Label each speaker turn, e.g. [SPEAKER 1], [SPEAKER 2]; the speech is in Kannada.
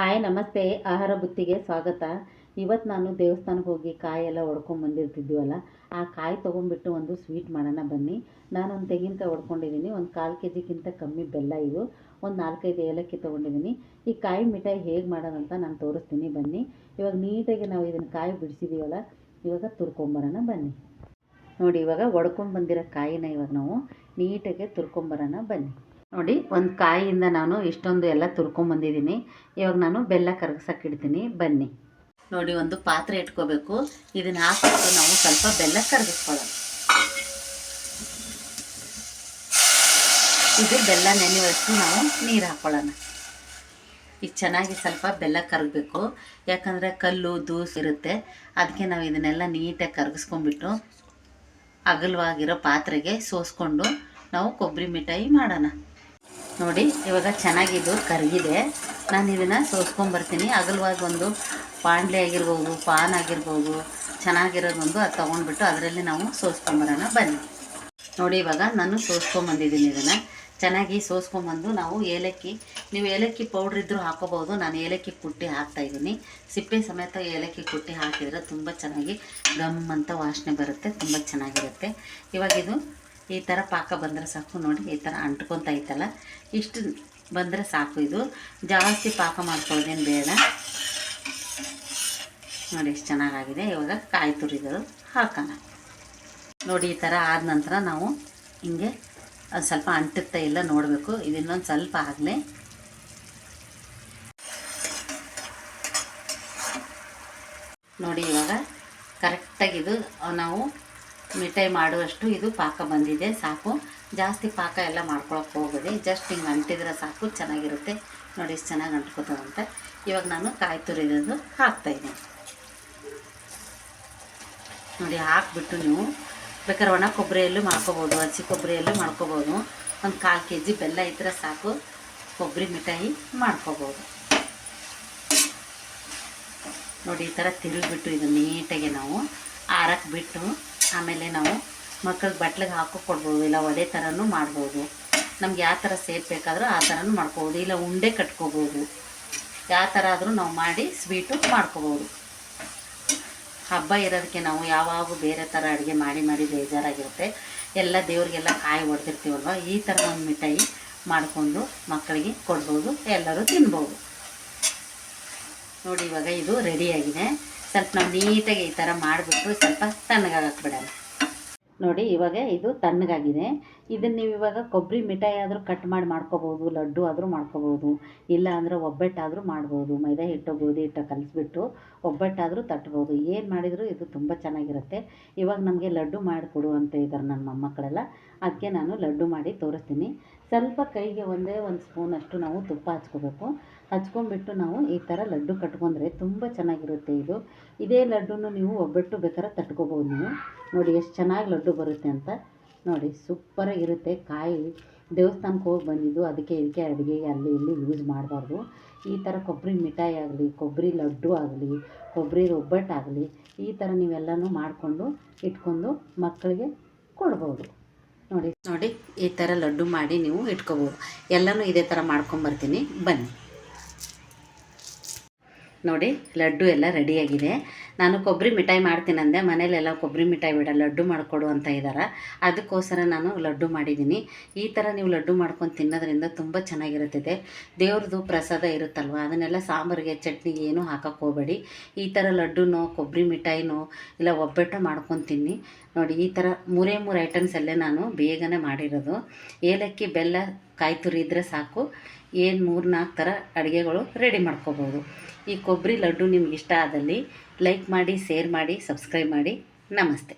[SPEAKER 1] ಹಾಯ್, ನಮಸ್ತೆ. ಆಹಾರ ಬುತ್ತಿಗೆ ಸ್ವಾಗತ. ಇವತ್ತು ನಾನು ದೇವಸ್ಥಾನಕ್ಕೆ ಹೋಗಿ ಕಾಯಿ ಎಲ್ಲ ಹೊಡ್ಕೊಂಡು ಬಂದಿರ್ತಿದ್ವಲ್ಲ, ಆ ಕಾಯಿ ತೊಗೊಂಡ್ಬಿಟ್ಟು ಒಂದು ಸ್ವೀಟ್ ಮಾಡೋಣ ಬನ್ನಿ. ನಾನು ಒಂದು ತೆಂಗಿನಕಾಯಿ ಹೊಡ್ಕೊಂಡಿದ್ದೀನಿ ಒಂದು ಕಾಲು ಕೆ ಜಿಗಿಂತ ಕಮ್ಮಿ ಬೆಲ್ಲ ಇದು ಒಂದು ನಾಲ್ಕೈದು ಏಲಕ್ಕಿ ತೊಗೊಂಡಿದ್ದೀನಿ ಈ ಕಾಯಿ ಮಿಠಾಯಿ ಹೇಗೆ ಮಾಡೋದಂತ ನಾನು ತೋರಿಸ್ತೀನಿ ಬನ್ನಿ. ಇವಾಗ ನೀಟಾಗಿ ನಾವು ಇದನ್ನು ಕಾಯಿ ಬಿಡಿಸಿದ್ದೀವಲ್ಲ ಇವಾಗ ತುರ್ಕೊಂಬರೋಣ ಬನ್ನಿ. ನೋಡಿ, ಇವಾಗ ಒಡ್ಕೊಂಡು ಬಂದಿರೋ ಕಾಯಿನ ಇವಾಗ ನಾವು ನೀಟಾಗಿ ತುರ್ಕೊಂಬರೋಣ ಬನ್ನಿ. ನೋಡಿ, ಒಂದು ಕಾಯಿಯಿಂದ ನಾನು ಇಷ್ಟೊಂದು ಎಲ್ಲ ತುರ್ಕೊಂಬಂದಿದ್ದೀನಿ ಇವಾಗ ನಾನು ಬೆಲ್ಲ ಕರಗ್ಸಕ್ಕೆ ಇಡ್ತೀನಿ ಬನ್ನಿ. ನೋಡಿ, ಒಂದು ಪಾತ್ರೆ ಇಟ್ಕೋಬೇಕು. ಇದನ್ನ ಹಾಕಿಬಿಟ್ಟು ನಾವು ಸ್ವಲ್ಪ ಬೆಲ್ಲ ಕರಗಿಸ್ಕೊಳ್ಳೋಣ. ಇದು ಬೆಲ್ಲ ನೆನೆಯುವಷ್ಟು ನಾವು ನೀರು ಹಾಕ್ಕೊಳ್ಳೋಣ ಈಗ ಚೆನ್ನಾಗಿ ಸ್ವಲ್ಪ ಬೆಲ್ಲ ಕರಗಬೇಕು. ಯಾಕಂದರೆ ಕಲ್ಲು, ದೂಸು ಇರುತ್ತೆ. ಅದಕ್ಕೆ ನಾವು ಇದನ್ನೆಲ್ಲ ನೀಟಾಗಿ ಕರಗಿಸ್ಕೊಂಡ್ಬಿಟ್ಟು ಅಗಲವಾಗಿರೋ ಪಾತ್ರೆಗೆ ಸೋಸ್ಕೊಂಡು ನಾವು ಕೊಬ್ಬರಿ ಮಿಠಾಯಿ ಮಾಡೋಣ. ನೋಡಿ, ಇವಾಗ ಚೆನ್ನಾಗಿದ್ದು, ಕರಗಿದೆ. ನಾನು ಇದನ್ನು ಸೋಸ್ಕೊಂಬರ್ತೀನಿ. ಅಗಲವಾಗಿ ಒಂದು ಬಾಣಲೆ ಆಗಿರ್ಬೋದು, ಪಾನ್ ಆಗಿರ್ಬೋದು, ಚೆನ್ನಾಗಿರೋದೊಂದು ಅದು ತೊಗೊಂಡ್ಬಿಟ್ಟು ಅದರಲ್ಲಿ ನಾವು ಸೋಸ್ಕೊಂಬರೋಣ. ಬನ್ನಿ. ನೋಡಿ, ಇವಾಗ ನಾನು ಸೋಸ್ಕೊಂಬಂದಿದ್ದೀನಿ ಇದನ್ನು. ಚೆನ್ನಾಗಿ ಸೋಸ್ಕೊಂಬಂದು ನಾವು ಏಲಕ್ಕಿ, ನೀವು ಏಲಕ್ಕಿ ಪೌಡ್ರ್ ಇದ್ದರೂ ಹಾಕೋಬೋದು ನಾನು ಏಲಕ್ಕಿ ಕುಟ್ಟಿ ಹಾಕ್ತಾಯಿದ್ದೀನಿ ಸಿಪ್ಪೆ ಸಮೇತ ಏಲಕ್ಕಿ ಕುಟ್ಟಿ ಹಾಕಿದರೆ ತುಂಬ ಚೆನ್ನಾಗಿ ಗಮ್ ಅಂತ ವಾಸನೆ ಬರುತ್ತೆ, ತುಂಬ ಚೆನ್ನಾಗಿರುತ್ತೆ. ಇವಾಗ ಇದು ಈ ಥರ ಪಾಕ ಬಂದರೆ ಸಾಕು ನೋಡಿ, ಈ ಥರ ಅಂಟ್ಕೊತ ಐತಲ್ಲ, ಇಷ್ಟು ಬಂದರೆ ಸಾಕು ಇದು. ಜಾಸ್ತಿ ಪಾಕ ಮಾಡ್ಕೊಳ್ಳೋದೇನು ಬೇಡ. ನೋಡಿ ಎಷ್ಟು ಚೆನ್ನಾಗಾಗಿದೆ. ಇವಾಗ ಕಾಯಿ ತುರಿದು ಹಾಕೋಣ. ನೋಡಿ, ಈ ಥರ ಆದ ನಂತರ ನಾವು ಹಿಂಗೆ ಅದು ಸ್ವಲ್ಪ ಅಂಟುತ್ತಾ ಇಲ್ಲ ನೋಡಬೇಕು. ಇದಿನ್ನೊಂದು ಸ್ವಲ್ಪ ಆಗಲಿ. ನೋಡಿ, ಇವಾಗ ಕರೆಕ್ಟಾಗಿದು ನಾವು ಮಿಠಾಯಿ ಮಾಡುವಷ್ಟು ಇದು ಪಾಕ ಬಂದಿದೆ, ಸಾಕು. ಜಾಸ್ತಿ ಪಾಕ ಎಲ್ಲ ಮಾಡ್ಕೊಳಕ್ಕೆ ಹೋಗದೆ ಜಸ್ಟ್ ಹಿಂಗೆ ಅಂಟಿದ್ರೆ ಸಾಕು, ಚೆನ್ನಾಗಿರುತ್ತೆ. ನೋಡಿ ಇಷ್ಟು ಚೆನ್ನಾಗಿ ಅಂಟ್ಕೋತದಂತ ಇವಾಗ ನಾನು ಕಾಯಿ ತುರಿದು ಹಾಕ್ತಾಯಿದ್ದೀನಿ ನೋಡಿ, ಹಾಕ್ಬಿಟ್ಟು ನೀವು ಬೇಕಾದ್ರೆ ಒಣ ಕೊಬ್ಬರಿಯಲ್ಲೂ ಮಾಡ್ಕೋಬೋದು, ಹಸಿ ಕೊಬ್ಬರಿಯಲ್ಲೂ ಮಾಡ್ಕೋಬೋದು. ಒಂದು ಕಾಲು ಕೆ ಜಿ ಬೆಲ್ಲ ಇದ್ದರೆ ಸಾಕು. ಕೊಬ್ಬರಿ ಮಿಠಾಯಿ ಮಾಡ್ಕೋಬೋದು. ನೋಡಿ, ಈ ಥರ ತಿರುಗಿಬಿಟ್ಟು ಇದು ನೀಟಾಗಿ ನಾವು ಆರಕ್ಕೆ ಬಿಟ್ಟು ಆಮೇಲೆ ನಾವು ಮಕ್ಕಳಿಗೆ ಬಟ್ಲಿಗೆ ಹಾಕೋ ಕೊಡ್ಬೋದು ಇಲ್ಲ ಒಡೆ ಥರನೂ ಮಾಡ್ಬೋದು. ನಮ್ಗೆ ಯಾವ ಥರ ಸೇಫ್ ಬೇಕಾದರೂ ಆ ಥರನೂ ಮಾಡ್ಕೋಬೋದು, ಇಲ್ಲ ಉಂಡೆ ಕಟ್ಕೋಬೋದು. ಯಾವ ಥರ ಆದರೂ ನಾವು ಮಾಡಿ ಸ್ವೀಟು ಮಾಡ್ಕೋಬೋದು. ಹಬ್ಬ ಇರೋದಕ್ಕೆ ನಾವು ಯಾವಾಗೂ ಬೇರೆ ಥರ ಅಡುಗೆ ಮಾಡಿ ಮಾಡಿ ಬೇಜಾರಾಗಿರುತ್ತೆ. ಎಲ್ಲ ದೇವ್ರಿಗೆಲ್ಲ ಕಾಯಿ ಹೊಡೆದಿರ್ತೀವಲ್ವ ಈ ಥರ ಒಂದು ಮಿಠಾಯಿ ಮಾಡಿಕೊಂಡು ಮಕ್ಕಳಿಗೆ ಕೊಡ್ಬೋದು, ಎಲ್ಲರೂ ತಿನ್ಬೋದು. ನೋಡಿ ಇವಾಗ ಇದು ರೆಡಿಯಾಗಿದೆ ಸ್ವಲ್ಪ ನಾವು ನೀಟಾಗಿ ಈ ಥರ ಮಾಡಿಬಿಟ್ಟು ಸ್ವಲ್ಪ ತಣ್ಣಗಾಗಕ್ಕೆ ಬಿಡೋಣ. ನೋಡಿ ಇವಾಗ ಇದು ತಣ್ಣಗಾಗಿದೆ. ಇದನ್ನು ನೀವು ಇವಾಗ ಕೊಬ್ಬರಿ ಮಿಠಾಯಿ ಆದರೂ ಕಟ್ ಮಾಡಿ ಮಾಡ್ಕೋಬೋದು ಲಡ್ಡು ಆದರೂ ಮಾಡ್ಕೋಬೋದು ಇಲ್ಲ ಅಂದರೆ ಒಬ್ಬಟ್ಟಾದರೂ ಮಾಡ್ಬೋದು ಮೈದಾ ಹಿಟ್ಟು ಗೋಧಿ ಹಿಟ್ಟು ಕಲಿಸ್ಬಿಟ್ಟು ಒಬ್ಬಟ್ಟಾದರೂ ತಟ್ಬೋದು. ಏನು ಮಾಡಿದರೂ ಇದು ತುಂಬ ಚೆನ್ನಾಗಿರುತ್ತೆ. ಇವಾಗ ನಮಗೆ ಲಡ್ಡು ಮಾಡಿಕೊಡು ಅಂತ ಇದ್ದಾರೆ ನನ್ನ ಮೊಮ್ಮಕ್ಕಳೆಲ್ಲ. ಅದಕ್ಕೆ ನಾನು ಲಡ್ಡು ಮಾಡಿ ತೋರಿಸ್ತೀನಿ. ಸ್ವಲ್ಪ ಕೈಗೆ ಒಂದೇ ಒಂದು ಸ್ಪೂನಷ್ಟು ನಾವು ತುಪ್ಪ ಹಚ್ಕೋಬೇಕು. ಹಚ್ಕೊಂಡ್ಬಿಟ್ಟು ನಾವು ಈ ಥರ ಲಡ್ಡು ಕಟ್ಕೊಂಡ್ರೆ ತುಂಬ ಚೆನ್ನಾಗಿರುತ್ತೆ ಇದು. ಇದೇ ಲಡ್ಡುನು ನೀವು ಒಬ್ಬಟ್ಟು ಬೇಕಾದ್ರೆ ತಟ್ಕೋಬೋದು ನೀವು. ನೋಡಿ ಎಷ್ಟು ಚೆನ್ನಾಗಿ ಲಡ್ಡು ಬರುತ್ತೆ ಅಂತ. ನೋಡಿ ಸೂಪರಾಗಿರುತ್ತೆ ಕಾಯಿ. ದೇವಸ್ಥಾನಕ್ಕೆ ಹೋಗಿ ಬಂದಿದ್ದು, ಅದಕ್ಕೆ ಇದಕ್ಕೆ ಅಡುಗೆಗೆ ಅಲ್ಲಿ ಇಲ್ಲಿ ಯೂಸ್ ಮಾಡಬಾರ್ದು. ಈ ಥರ ಕೊಬ್ಬರಿ ಮಿಠಾಯಿ ಆಗಲಿ, ಕೊಬ್ಬರಿ ಲಡ್ಡು ಆಗಲಿ, ಕೊಬ್ಬರಿ ಒಬ್ಬಟ್ಟಾಗಲಿ ಈ ಥರ ನೀವೆಲ್ಲನೂ ಮಾಡಿಕೊಂಡು, ಇಟ್ಕೊಂಡು ಮಕ್ಕಳಿಗೆ ಕೊಡ್ಬೋದು. ನೋಡಿ ನೋಡಿ, ಈ ಥರ ಲಡ್ಡು ಮಾಡಿ ನೀವು ಇಟ್ಕೋಬೋದು. ಎಲ್ಲನೂ ಇದೇ ಥರ ಮಾಡ್ಕೊಂಬರ್ತೀನಿ. ಬನ್ನಿ. ನೋಡಿ, ಲಡ್ಡು ಎಲ್ಲ ರೆಡಿಯಾಗಿದೆ. ನಾನು ಕೊಬ್ಬರಿ ಮಿಠಾಯಿ ಮಾಡ್ತೀನಂದೆ ಮನೇಲೆಲ್ಲ ಕೊಬ್ಬರಿ ಮಿಠಾಯಿ ಬೇಡ, ಲಡ್ಡು ಮಾಡಿಕೊಡು ಅಂತ ಇದ್ದಾರೆ ಅದಕ್ಕೋಸ್ಕರ ನಾನು ಲಡ್ಡು ಮಾಡಿದ್ದೀನಿ. ಈ ಥರ ನೀವು ಲಡ್ಡು ಮಾಡ್ಕೊಂಡು ತಿನ್ನೋದ್ರಿಂದ ತುಂಬ ಚೆನ್ನಾಗಿರುತ್ತದೆ. ದೇವ್ರದ್ದು ಪ್ರಸಾದ ಇರುತ್ತಲ್ವ? ಅದನ್ನೆಲ್ಲ ಸಾಂಬಾರಿಗೆ, ಚಟ್ನಿಗೆ ಏನೂ ಹಾಕಕ್ಕೆ ಹೋಗಬೇಡಿ. ಈ ಥರ ಲಡ್ಡುನೋ, ಕೊಬ್ಬರಿ ಮಿಠಾಯಿನೋ ಇಲ್ಲ ಒಬ್ಬಟ್ಟು ಮಾಡ್ಕೊಂಡು ತಿನ್ನಿ. ನೋಡಿ, ಈ ಥರ ಮೂರೇ ಮೂರು ಐಟಮ್ಸಲ್ಲೇ ನಾನು ಬೇಗನೆ ಮಾಡಿರೋದು. ಏಲಕ್ಕಿ, ಬೆಲ್ಲ ಕಾಯಿ ತುರಿ ಇದ್ದರೆ ಸಾಕು. ಏನು ಮೂರು ನಾಲ್ಕು ಥರ ಅಡುಗೆಗಳು ರೆಡಿ ಮಾಡ್ಕೋಬೋದು. ಈ ಕೊಬ್ಬರಿ ಲಡ್ಡು ನಿಮ್ಗೆ ಇಷ್ಟ ಆದಲ್ಲಿ ಲೈಕ್ ಮಾಡಿ ಶೇರ್ ಮಾಡಿ ಸಬ್ಸ್ಕ್ರೈಬ್ ಮಾಡಿ. ನಮಸ್ತೆ.